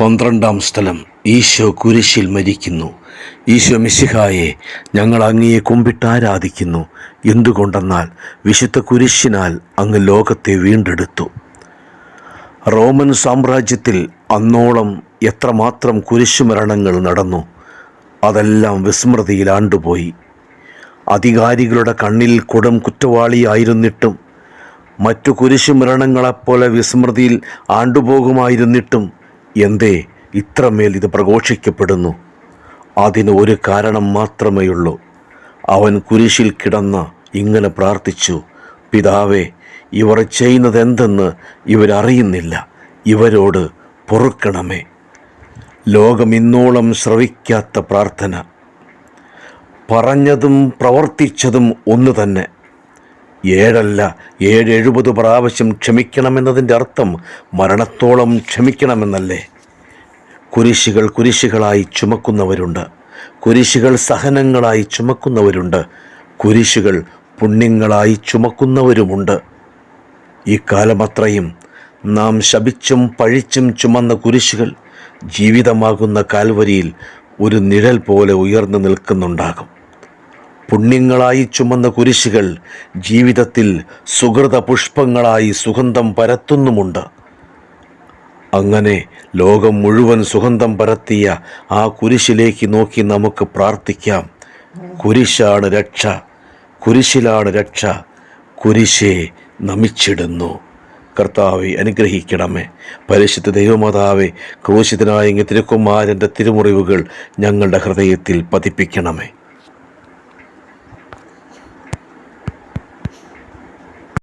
പന്ത്രണ്ടാം സ്ഥലം ഈശോ കുരിശിൽ മരിക്കുന്നു. ഈശോ മിശിഹായെ ഞങ്ങൾ അങ്ങയെ കുമ്പിട്ട് ആരാധിക്കുന്നു. എന്തുകൊണ്ടെന്നാൽ വിശുദ്ധ കുരിശിനാൽ അങ്ങ് ലോകത്തെ വീണ്ടെടുത്തു. റോമൻ സാമ്രാജ്യത്തിൽ അന്നോളം എത്രമാത്രം കുരിശുമരണങ്ങൾ നടന്നു അതെല്ലാം വിസ്മൃതിയിൽ ആണ്ടുപോയി. അധികാരികളുടെ കണ്ണിൽ കൊടും കുറ്റവാളിയായിരുന്നിട്ടും മറ്റു കുരിശുമരണങ്ങളെപ്പോലെ വിസ്മൃതിയിൽ ആണ്ടുപോകുമായിരുന്നിട്ടും എന്തേ ഇത്രമേൽ ഇത് പ്രഘോഷിക്കപ്പെടുന്നു? അതിന് ഒരു കാരണം മാത്രമേയുള്ളൂ. അവൻ കുരിശിൽ കിടന്ന ഇങ്ങനെ പ്രാർത്ഥിച്ചു പിതാവേ ഇവർ ചെയ്യുന്നത് എന്തെന്ന് ഇവരറിയുന്നില്ല. ഇവരോട് പൊറുക്കണമേ. ലോകം ഇന്നോളം ശ്രവിക്കാത്ത പ്രാർത്ഥന. പറഞ്ഞതും പ്രവർത്തിച്ചതും ഒന്ന് തന്നെ. ഏഴല്ല ഏഴെഴുപത് പ്രാവശ്യം ക്ഷമിക്കണമെന്നതിന്റെ അർത്ഥം മരണത്തോളം ക്ഷമിക്കണമെന്നല്ലേ? കുരിശികൾ കുരിശുകളായി ചുമക്കുന്നവരുണ്ട്. കുരിശികൾ സഹനങ്ങളായി ചുമക്കുന്നവരുണ്ട്. കുരിശികൾ പുണ്യങ്ങളായി ചുമക്കുന്നവരുമുണ്ട്. ഈ കാലമത്രയും നാം ശപിച്ചും പഴിച്ചും ചുമന്ന കുരിശുകൾ ജീവിതമാകുന്ന കാൽവരിയിൽ ഒരു നിഴൽ പോലെ ഉയർന്നു നിൽക്കുന്നുണ്ടാകും. പുണ്യങ്ങളായി ചുമന്ന കുരിശുകൾ ജീവിതത്തിൽ സുഹൃത പുഷ്പങ്ങളായി സുഗന്ധം പരത്തുന്നുമുണ്ട്. അങ്ങനെ ലോകം മുഴുവൻ സുഗന്ധം പരത്തിയ ആ കുരിശിലേക്ക് നോക്കി നമുക്ക് പ്രാർത്ഥിക്കാം. കുരിശാണ് രക്ഷ. കുരിശിലാണ് രക്ഷ. കുരിശെ നമിച്ചിടുന്നു. കർത്താവെ അനുഗ്രഹിക്കണമേ. പരിശുദ്ധ ദൈവമാതാവെ ക്രൂശിതനായ ഇങ്ങ് തിരുക്കുമാരന്റെ തിരുമുറിവുകൾ ഞങ്ങളുടെ ഹൃദയത്തിൽ പതിപ്പിക്കണമേ.